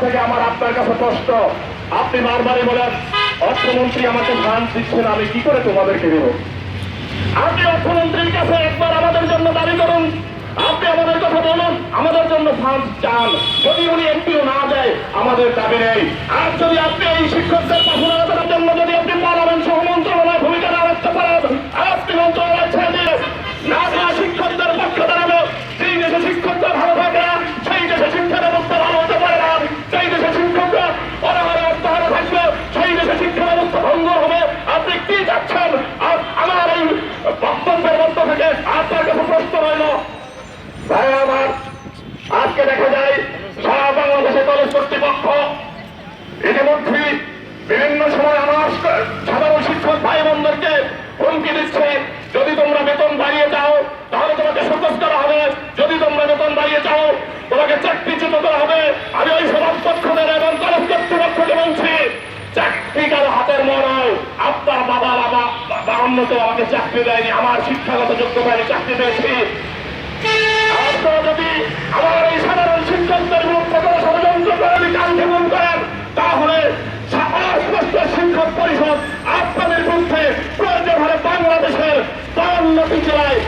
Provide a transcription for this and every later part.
থেকে আমার আপনার কাছে প্রশ্ন আপনি বারবারই বলেন, অর্থমন্ত্রী আমাকে ধান দিচ্ছেন, আমি কি করে তোমাদেরকে দেব? আপনি অর্থমন্ত্রীর কাছে একবার আমাদের জন্য দাবি করুন। আপনি আমাদের কথা বলুন, আমাদের জন্য ফান্ড চান। যদি উনি এমপিও না দেয়, আমাদের দাবি নেই। আর যদি আপনি এই শিক্ষকদের পাশে আজকে দেখা যায় সারা বাংলাদেশে কলেজ কর্তৃপক্ষ ইতিমধ্যে বিভিন্ন সময় আমার সাধারণ শিক্ষক ভাই বোনদেরকে হুমকি দিচ্ছে যদি তোমরা বেতন বাড়িয়ে যাও তাহলে তোমাকে সতর্ক করা হবে যদি তোমরা বেতন বাড়িয়ে যাও তোমাকে চাকরিচ্যুত করা হবে আমি ওই সমাজ পক্ষদের এবং কলেজ কর্তৃপক্ষকে বলছি চাকরি কারও হাতের মনে আপনার বাবা বাবা বা অন্য কেউ আমাকে চাকরি দেয়নি আমার শিক্ষাগত যোগ্যতায় আমি চাকরি পেয়েছি যদি আমার এই সাধারণ শিক্ষকদের বিরুদ্ধে কোনো ষড়যন্ত্র করে যদি কার্যক্রম করেন, তাহলে স্পষ্ট শিক্ষক পরিষদ আপনাদের বিরুদ্ধে হলে বাংলাদেশের বাউন্নটি জেলায়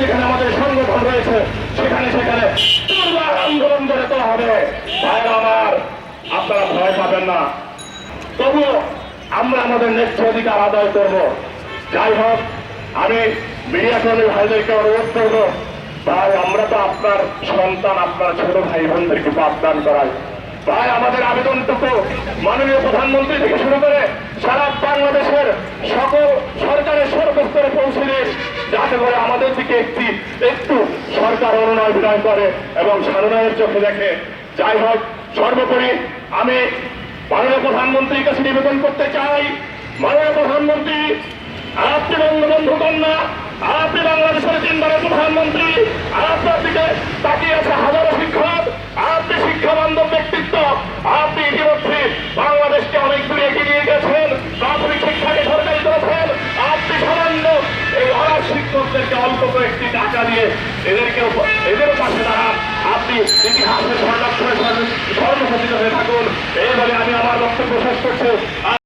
যেখানে আমাদের সংগঠন রয়েছে, সেখানে সেখানে দুর্বার আন্দোলন করে তোলা হবে। ভাইরা আমার, আপনারা ভয় পাবেন না। তবুও আমরা আমাদের ন্যায্য অধিকার আদায় করব। যাই হোক, আমি মিডিয়া কর্মী ভাইদেরকে অনুরোধ করব ভাই, আমরা তো আপনার সন্তান, আপনার ছোট ভাই বোনদেরকে পাঠদান করাই। ভাই, আমাদের আবেদনটুকু মাননীয় প্রধানমন্ত্রী থেকে শুরু করে সারা বাংলাদেশের সকল সরকারের সর্বস্তরে পৌঁছে দিন যাতে করে আমাদের দিকে একটি, একটু সরকার অনুনয় করে এবং সানুনয়ের চোখে দেখে। যাই হোক, সর্বোপরি আমি মাননীয় প্রধানমন্ত্রীর কাছে নিবেদন করতে চাই। মাননীয় প্রধানমন্ত্রী, আপনি বঙ্গবন্ধু কন্যা, আপনি বাংলাদেশের তিনবারের প্রধানমন্ত্রী। আপনি ইতিমধ্যে বাংলাদেশকে অনেক দূরে এগিয়ে নিয়ে গেছেন। প্রাথমিক শিক্ষাকে সরকারি করেছেন। আপনি সামান্য এই অনাথ শিক্ষকদেরকে অল্প কয়েকটি টাকা দিয়ে এদেরকে এদেরও পাশে দাঁড়ান। আপনি ইতিহাসের সংরক্ষণের সর্বসচিত হয়ে থাকুন। এইভাবে আমি আমার বক্তব্য শেষ করছি।